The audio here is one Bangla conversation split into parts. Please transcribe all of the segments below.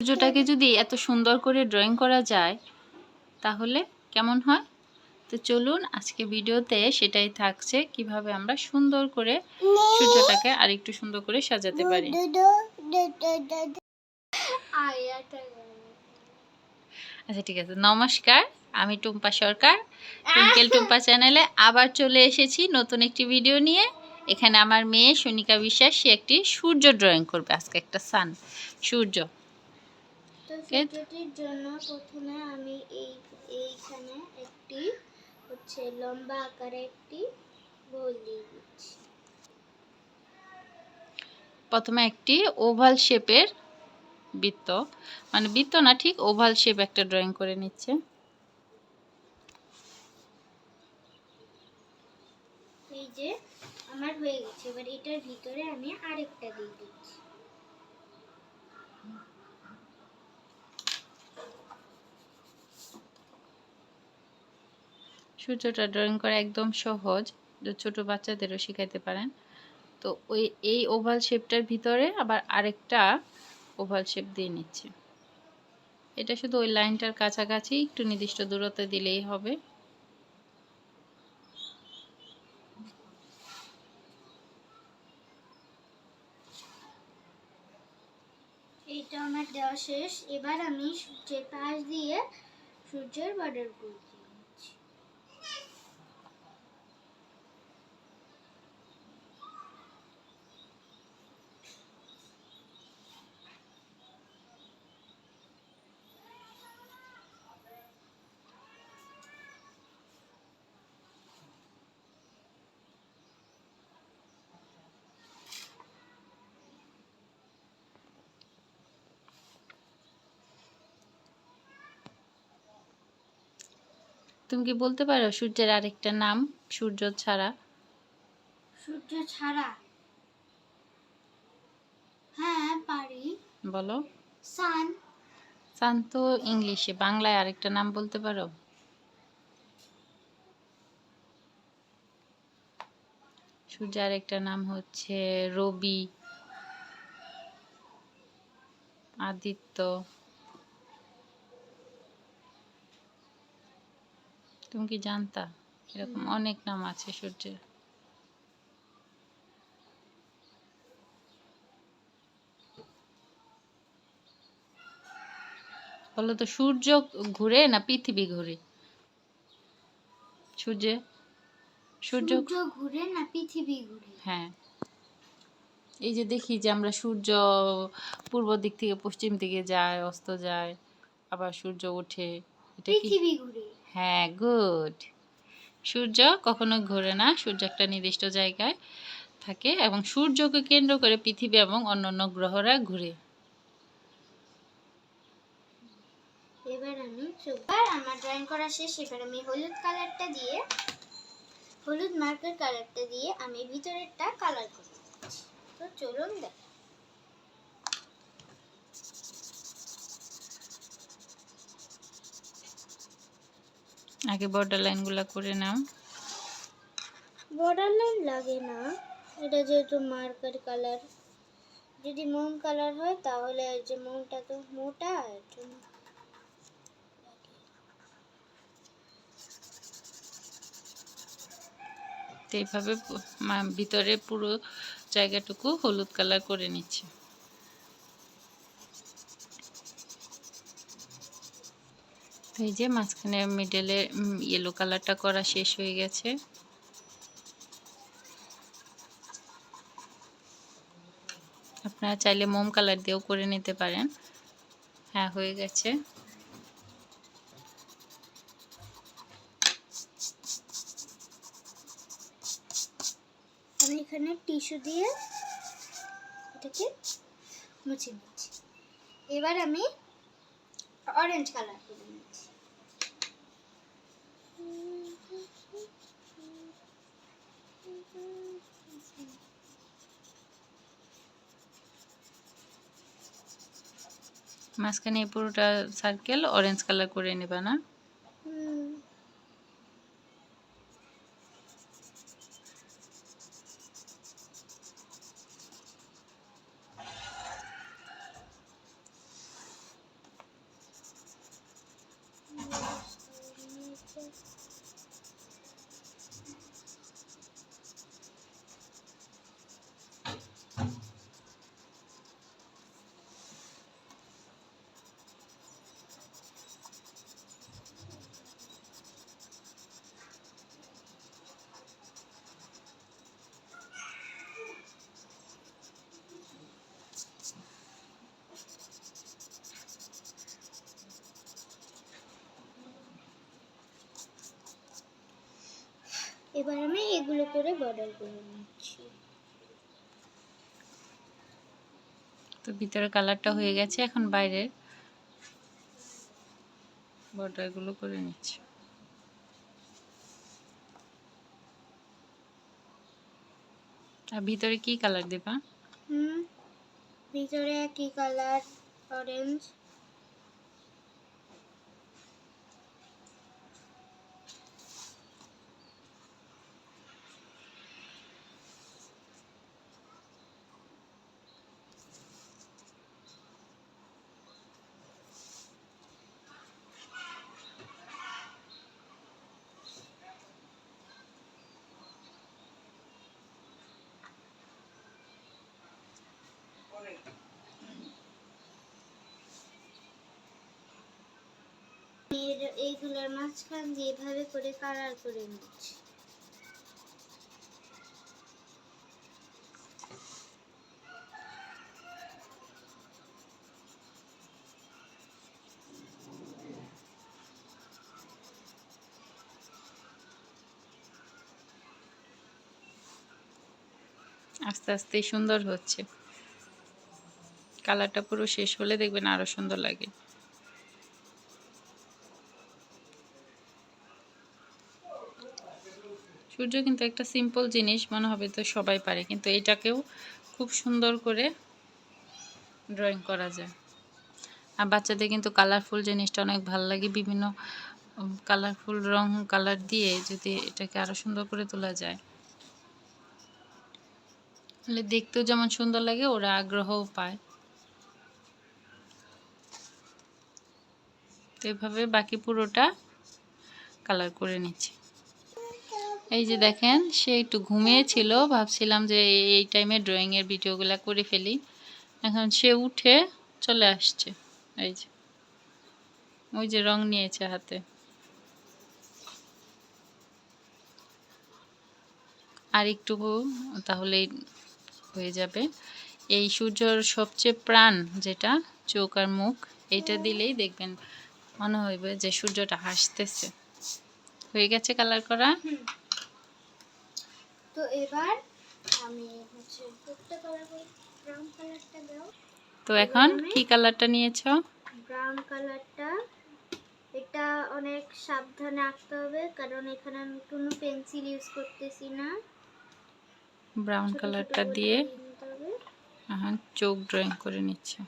সূর্যটাকে যদি এত সুন্দর করে ড্রয়িং করা যায়, তাহলে কেমন হয়? তো চলুন আজকে ভিডিওতে সেটাই থাকছে, কীভাবে আমরা সুন্দর করে সূর্যটাকে আরেকটু সুন্দর করে সাজাতে পারি। আচ্ছা ঠিক আছে। নমস্কার, আমি টুম্পা সরকার টুঙ্কেল টুম্পা চ্যানেলে আবার চলে এসেছি নতুন একটি ভিডিও নিয়ে। এখানে আমার মেয়ে সনিকা বিশ্বাস, সে একটি সূর্য ড্রয়িং করবে, আজকে একটা সান সূর্য। তো. জন্য প্রথমে আমি এই এইখানে একটি হচ্ছে লম্বা আকারে একটি গোল দিয়ে দিচ্ছি প্রথমে একটি ওভাল শেপের বৃত্ত মানে বৃত্ত না ঠিক ওভাল শেপ একটা ড্রয়িং করে নিচ্ছে এই যে আমার হয়ে গেছে এবার এটার ভিতরে আমি আরেকটা দিয়ে দিচ্ছি সূর্যটা ড্রয়িং করা একদম সহজ ছোট বাচ্চাদেরও শেখাতে পারেন। তো ওই, এই ওভাল শেপটার ভিতরে আবার আরেকটা ওভাল শেপ দিয়ে নিচ্ছে। এটা শুধু ওই লাইনটার কাছাকাছি, একটু নির্দিষ্ট দূরত্বে দিলেই হবে। এইটা আমার দেওয়া শেষ। এবার আমি সূর্যের পাশ দিয়ে সূর্যের বর্ডার করে তুমি কি বলতে পারো সূর্যের আরেকটা নাম? সূর্য ছাড়া। সূর্য ছাড়া? হ্যাঁ পারি। বলো। সান। সান তো ইংলিশে বাংলায় আরেকটা নাম বলতে পারো? সূর্যের আরেকটা নাম হচ্ছে রবি। আদিত্য। তুমি কি জানতা? এরকম অনেক নাম আছে সূর্যের। বলো তো সূর্য ঘুরে না পৃথিবী ঘুরে? সূর্য? সূর্য ঘুরে না পৃথিবী ঘুরে? হ্যাঁ। এই যে দেখি যে আমরা সূর্য পূর্ব দিক থেকে পশ্চিম দিকে যায় অস্ত যায় আবার সূর্য ওঠে। এটা কি? ঘুরে। হ্যাঁ গুড। সূর্য কখনো ঘোরে না, সূর্য একটা নির্দিষ্ট জায়গায় থাকে এবং সূর্যকে কেন্দ্র করে পৃথিবী এবং অন্যান্য গ্রহরা ঘুরে। এবার আমি এবার আমার ড্রয়িং করা শেষ, এবার আমি হলুদ কালারটা দিয়ে, হলুদ মার্কার কালারটা দিয়ে আমি ভিতরেরটা কালার করে তো চলুন দেখ আগে বর্ডার লাইনগুলো করে নাও। বর্ডার লাইন লাগে না। এটা যেহেতু মার্কার কালার যদি মোম কালার হয় তাহলে এই যে মোমটা তো মোটা এইভাবে ভিতরে পুরো জায়গাটুকু হলুদ কালার করে নিচ্ছে। এই যে মাঝখানে মিডলে ইয়েলো কালারটা করা শেষ হয়ে গেছে। আপনারা চাইলে মোম কালার দিয়েও করে নিতে পারেন। হ্যাঁ হয়ে গেছে। আমি এখানে টিস্যু দিয়ে এটাকে মুছে নিচ্ছি। এবার আমি অরেঞ্জ কালার করে নিচ্ছি। মাঝখানে এই পুরোটা সার্কেল অরেঞ্জ কালার করে নেবা না? Bye. এবার আমি এগুলো করে বর্ডার করে নিচ্ছি। তো ভিতরে কালারটা হয়ে গেছে এখন বাইরের বর্ডারগুলো করে নিচ্ছি। আর ভিতরে কি কালার দেবা? হুম ভিতরে কি কালার অরেঞ্জ এইগুলোর মাঝখান দিয়ে এভাবে করে কালার করে নিচ্ছি। আস্তে আস্তে সুন্দর হচ্ছে। কালারটা পুরো শেষ হলে দেখবেন আরও সুন্দর লাগে। সূর্য কিন্তু একটা সিম্পল জিনিস, মনে হবে তো সবাই পারে। কিন্তু এটাকেও খুব সুন্দর করে ড্রয়িং করা যায়। আর বাচ্চাদের কিন্তু কালারফুল জিনিসটা অনেক ভালো লাগে। বিভিন্ন কালারফুল রং কালার দিয়ে যদি এটাকে আরও সুন্দর করে তোলা যায়। তাহলে দেখতেও যেমন সুন্দর লাগে, ওরা আগ্রহও পায়। তো এভাবে বাকি পুরোটা কালার করে নিচ্ছি। এই যে দেখেন, সে একটু ঘুমিয়েছিল, ভাবছিলাম যে এই- টাইমে ড্রয়িংয়ের ভিডিওগুলো করে ফেলি। এখন সে উঠে চলে আসছে। এই যে, ওই যে রং নিয়েছে হাতে। আর একটু তাহলেই হয়ে যাবে। এই সূর্যর সবচেয়ে প্রাণ যেটা, চোখ আর মুখ, এটা দিলেই দেখবেন মনে হইবে যে সূর্যটা হাসতেছে। হয়ে গেছে কালার করা? তো এবার আমি হচ্ছে কালার ব্রাউন কালারটা দাও। তো এখন কি কালারটা নিয়েছো? ব্রাউন কালারটা এটা অনেক সাবধানে আঁকতে হবে কারণ এখানে আমি কোনো পেন্সিল ইউজ করতেছি না। ব্রাউন কালারটা দিয়ে। এখন চোখ ড্রয়িং করে নিচ্ছে।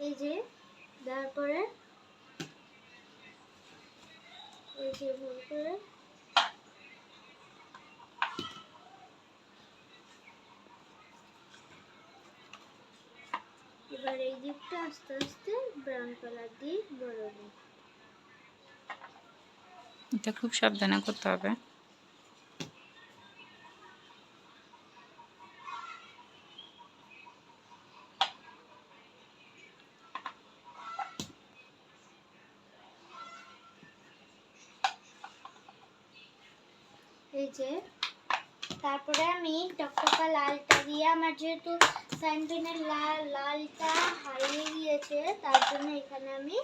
এই যে যে ভুল করে এবার এই দিকটা আস্তে আস্তে ব্রাউন কালার দিয়ে বড় এটা খুব সাবধানে করতে হবে। এই যে তারপরে আমি টকটকা লালটা দিয়ে আমার যেহেতু স্যান্ডেনের লাল লালটা হারিয়ে গিয়েছে তার জন্য এখানে আমি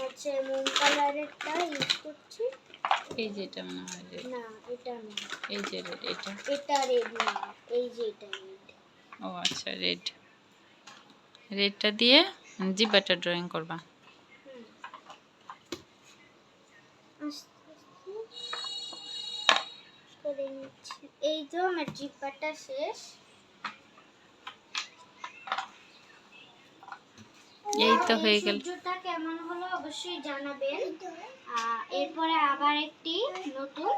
হচ্ছে মুন কালারেরটা ইউজ করছি। এই যে এটা মনে হয় না এটা না। এই যে রেড এটা। এটা রেড না এই যে এটা রেড ও আচ্ছা রেড রেডটা দিয়ে জিব্বাটা ড্রয়িং করবা আস্তে আস্তে করে নিচ্ছি এই তো আমার জিপাটা শেষ। এই তো হয়ে গেল। সূর্যটা কেমন হলো অবশ্যই জানাবেন। আহ, এরপরে আবার একটি নতুন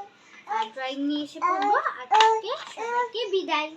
ড্রয়িং নিয়ে এসে পড়ব। আজকে সবাইকে বিদায়।